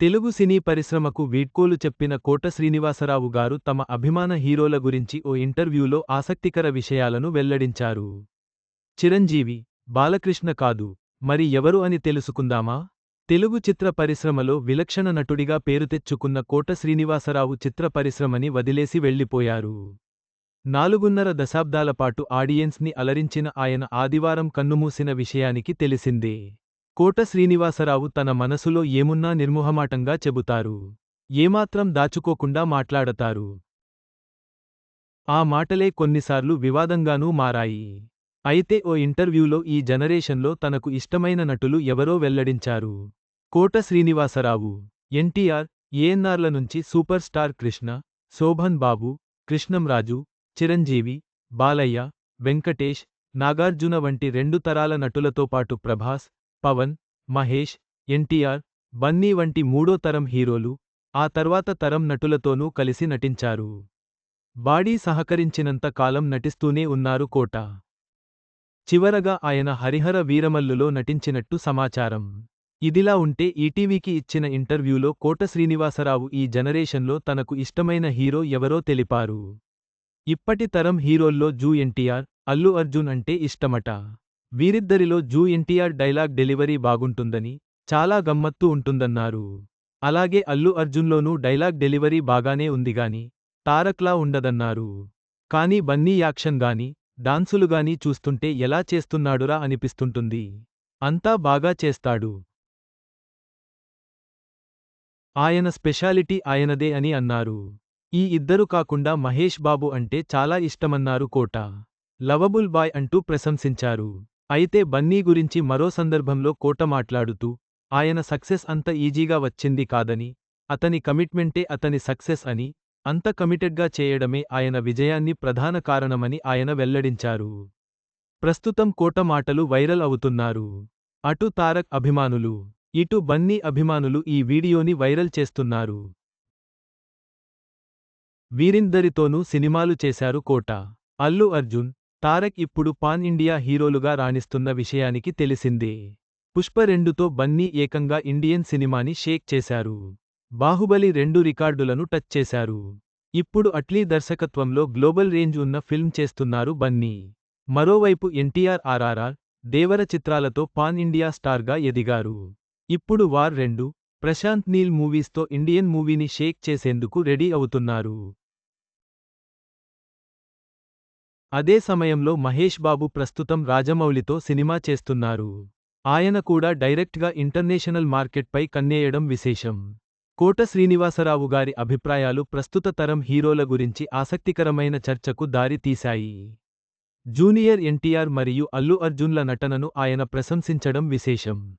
తెలుగు సినీ పరిశ్రమకు వీడ్కోలు చెప్పిన కోట శ్రీనివాసరావు గారు తమ అభిమాన హీరోల గురించి ఓ ఇంటర్వ్యూలో ఆసక్తికర విషయాలను వెల్లడించారు. చిరంజీవి బాలకృష్ణ కాదు మరి ఎవరు అని తెలుసుకుందామా? తెలుగు చిత్ర పరిశ్రమలో విలక్షణ నటుడిగా పేరు తెచ్చుకున్న కోట శ్రీనివాసరావు చిత్ర పరిశ్రమని వదిలేసి వెళ్ళిపోయారు నాలుగున్నర దశాబ్దాల పాటు ఆడియన్స్ని అలరించిన ఆయన ఆదివారం కన్నుమూసిన విషయానికి తెలిసిందే. కోట శ్రీనివాసరావు తన మనసులో ఏమున్నా నిర్మోహమాటంగా చెబుతారు. ఏమాత్రం దాచుకోకుండా మాట్లాడతారు. ఆ మాటలే కొన్నిసార్లు వివాదంగానూ మారాయి. అయితే ఓ ఇంటర్వ్యూలో ఈ జనరేషన్లో తనకు ఇష్టమైన నటులు ఎవరో వెల్లడించారు. కోట శ్రీనివాసరావు ఎన్టీఆర్ ఏఎన్ఆర్ల నుంచి సూపర్ స్టార్ కృష్ణ శోభన్ బాబు కృష్ణంరాజు చిరంజీవి బాలయ్య వెంకటేష్ నాగార్జున వంటి రెండు తరాల నటులతో పాటు ప్రభాస్ పవన్ మహేష్ ఎన్టీఆర్ బన్నీ వంటి మూడో తరం హీరోలు ఆ తర్వాత తరం నటులతోనూ కలిసి నటించారు. బాడీ సహకరించినంత కాలం నటిస్తూనే ఉన్నారు కోట. చివరగా ఆయన హరిహర వీరమల్లులో నటించినట్టు సమాచారం. ఇదిలా ఉంటే ఈటీవీకి ఇచ్చిన ఇంటర్వ్యూలో కోట శ్రీనివాసరావు ఈ జనరేషన్లో తనకు ఇష్టమైన హీరో ఎవరో తెలిపారు. ఇప్పటి తరం హీరోల్లో జూ ఎన్టీఆర్ అల్లు అర్జున్ అంటే ఇష్టమట. వీరిద్దరిలో జూ ఎన్టీఆర్ డైలాగ్ డెలివరీ బాగుంటుందని చాలా గమ్మత్తు ఉంటుందన్నారు. అలాగే అల్లు అర్జున్లోనూ డైలాగ్ డెలివరీ బాగానే ఉందిగాని తారక్లా ఉండదన్నారు. కానీ బన్నీ యాక్షన్ గాని డాన్సులుగాని చూస్తుంటే ఎలా చేస్తున్నాడురా అనిపిస్తుంటుంది. అంతా బాగా చేస్తాడు. ఆయన స్పెషాలిటీ ఆయనదే అని అన్నారు. ఈ ఇద్దరు కాకుండా మహేష్ బాబు అంటే చాలా ఇష్టమన్నారు కోట. లవబుల్ బాయ్ అంటూ ప్రశంసించారు. అయితే బన్నీ గురించి మరో సందర్భంలో కోట మాట్లాడుతూ ఆయన సక్సెస్ అంత ఈజీగా వచ్చింది కాదని అతని కమిట్మెంటే అతని సక్సెస్ అని అంత కమిటెడ్గా చేయడమే ఆయన విజయాన్ని ప్రధాన కారణమని ఆయన వెల్లడించారు. ప్రస్తుతం కోట మాటలు వైరల్ అవుతున్నారు. అటు తారక్ అభిమానులు ఇటు బన్నీ అభిమానులు ఈ వీడియోని వైరల్ చేస్తున్నారు. వీరిందరితోనూ సినిమాలు చేశారు కోట. అల్లు అర్జున్ తారక్ ఇప్పుడు పాన్ ఇండియా హీరోలుగా రాణిస్తున్న విషయానికి తెలిసిందే. పుష్ప రెండుతో బన్నీ ఏకంగా ఇండియన్ సినిమాని షేక్ చేశారు. బాహుబలి రెండు రికార్డులను టచ్ చేశారు. ఇప్పుడు అట్లీ దర్శకత్వంలో గ్లోబల్ రేంజ్ ఉన్న ఫిల్మ్ చేస్తున్నారు బన్నీ. మరోవైపు ఎన్టీఆర్ ఆర్ఆర్ఆర్ దేవర చిత్రాలతో పాన్ ఇండియా స్టార్గా ఎదిగారు. ఇప్పుడు వార్ రెండు ప్రశాంత్ నీల్ మూవీస్తో ఇండియన్ మూవీని షేక్ చేసేందుకు రెడీ అవుతున్నారు. అదే సమయంలో మహేష్ బాబు ప్రస్తుతం రాజమౌళితో సినిమా చేస్తున్నారు. ఆయన కూడా డైరెక్ట్గా ఇంటర్నేషనల్ మార్కెట్పై కన్నేయడం విశేషం. కోట శ్రీనివాసరావు గారి అభిప్రాయాలు ప్రస్తుత తరం హీరోల గురించి ఆసక్తికరమైన చర్చకు దారి తీశాయి. జూనియర్ ఎన్టీఆర్ మరియు అల్లు అర్జున్ల నటనను ఆయన ప్రశంసించడం విశేషం.